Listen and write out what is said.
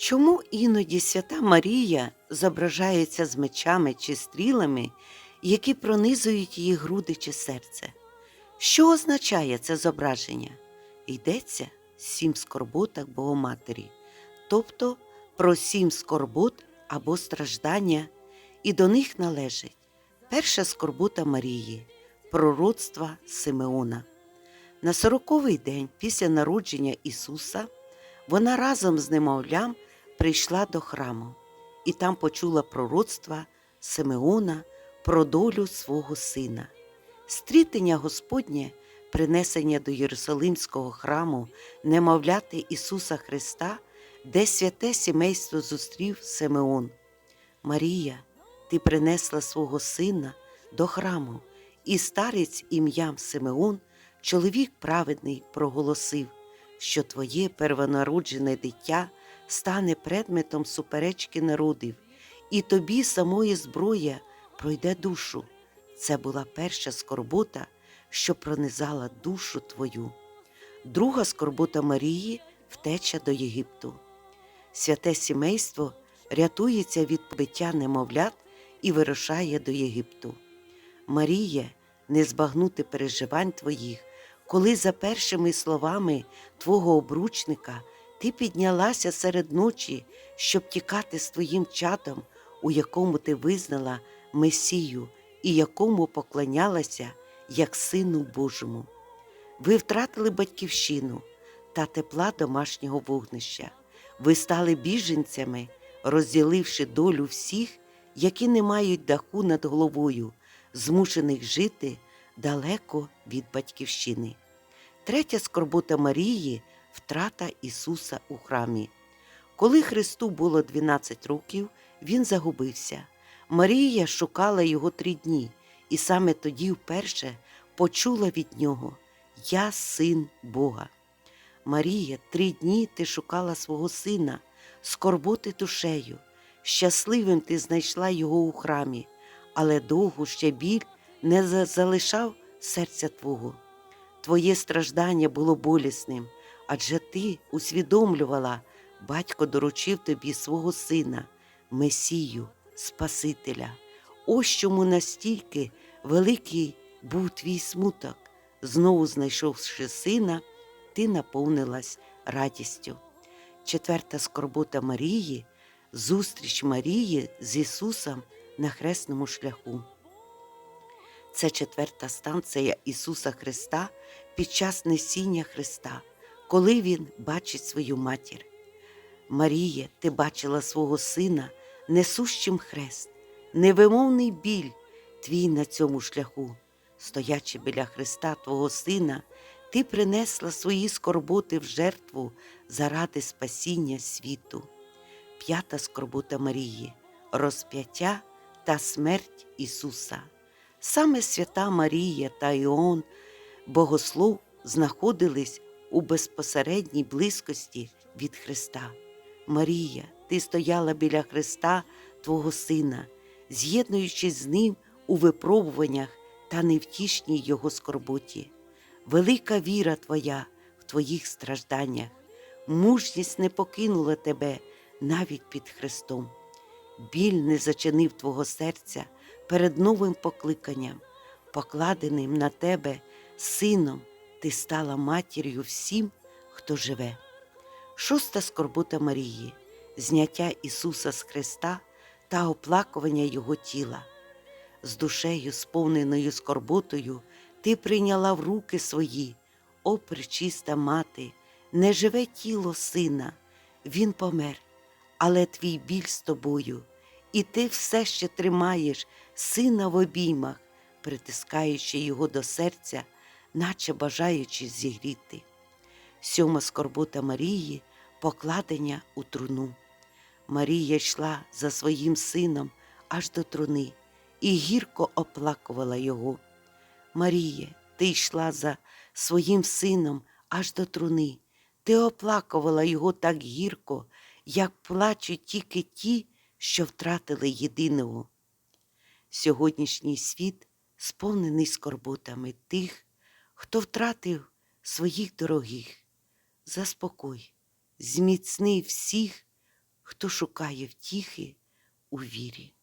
Чому іноді свята Марія зображається з мечами чи стрілами, які пронизують її груди чи серце? Що означає це зображення? Йдеться сім скорботах Богоматері, тобто про сім скорбот або страждання, і до них належить перша скорбота Марії, пророцтва Симеона. На сороковий день після народження Ісуса вона разом з немовлям прийшла до храму і там почула пророцтва Симеона про долю свого сина. Стрітення Господнє, принесення до Єрусалимського храму немовляти Ісуса Христа, де святе сімейство зустрів Симеон. Марія, ти принесла свого сина до храму, і старець ім'ям Симеон, чоловік праведний, проголосив, що твоє первонароджене дитя стане предметом суперечки народів, і тобі самої зброя пройде душу. Це була перша скорбота, що пронизала душу твою. Друга скорбота Марії втеча до Єгипту. Святе сімейство рятується від побиття немовлят і вирушає до Єгипту. Марія, не збагнути переживань твоїх, коли за першими словами твого обручника ти піднялася серед ночі, щоб тікати з твоїм чатом, у якому ти визнала Месію і якому поклонялася як Сину Божому. Ви втратили батьківщину та тепла домашнього вогнища. Ви стали біженцями, розділивши долю всіх, які не мають даху над головою, змушених жити далеко від батьківщини. Третя скорбота Марії втрата Ісуса у храмі. Коли Христу було 12 років, Він загубився. Марія шукала його три дні, і саме тоді вперше почула від нього Я син Бога. Марія, три дні ти шукала свого сина, скорботи душею. Щасливим ти знайшла його у храмі, але довго ще біль не залишав серця Твого. Твоє страждання було болісним, адже ти усвідомлювала, батько доручив тобі свого сина, Месію, Спасителя. Ось чому настільки великий був твій смуток. Знову знайшовши сина, ти наповнилась радістю. Четверта скорбота Марії зустріч Марії з Ісусом на хресному шляху. Це четверта станція Ісуса Христа під час несіння Христа, коли Він бачить свою матір. Марія, ти бачила свого сина, несущим хрест, невимовний біль твій на цьому шляху. Стоячи біля Христа Твого Сина, ти принесла свої скорботи в жертву заради спасіння світу. П'ята скорбота Марії, розп'яття та смерть Ісуса. Саме свята Марія та Іон, богослов, знаходились у безпосередній близькості від Христа. Марія, ти стояла біля Христа, Твого Сина, з'єднуючись з Ним у випробуваннях та невтішній Його скорботі. Велика віра Твоя в Твоїх стражданнях, мужність не покинула тебе навіть під Христом. Біль не зачинив Твого серця перед новим покликанням, покладеним на тебе сином, ти стала матір'ю всім, хто живе. Шоста скорбота Марії, зняття Ісуса з Христа та оплакування Його тіла. З душею, сповненою скорботою, ти прийняла в руки свої, о пречиста мати, неживе тіло сина, він помер, але твій біль з тобою, і ти все ще тримаєш сина в обіймах, притискаючи його до серця, наче бажаючи зігріти. Сьома скорбота Марії покладення у труну. Марія йшла за своїм сином аж до труни і гірко оплакувала його. Марія, ти йшла за своїм сином аж до труни, ти оплакувала його так гірко, як плачуть тільки ті, що втратили єдиного. Сьогоднішній світ сповнений скорботами тих, хто втратив своїх дорогих. Заспокой, зміцни всіх, хто шукає втіхи у вірі.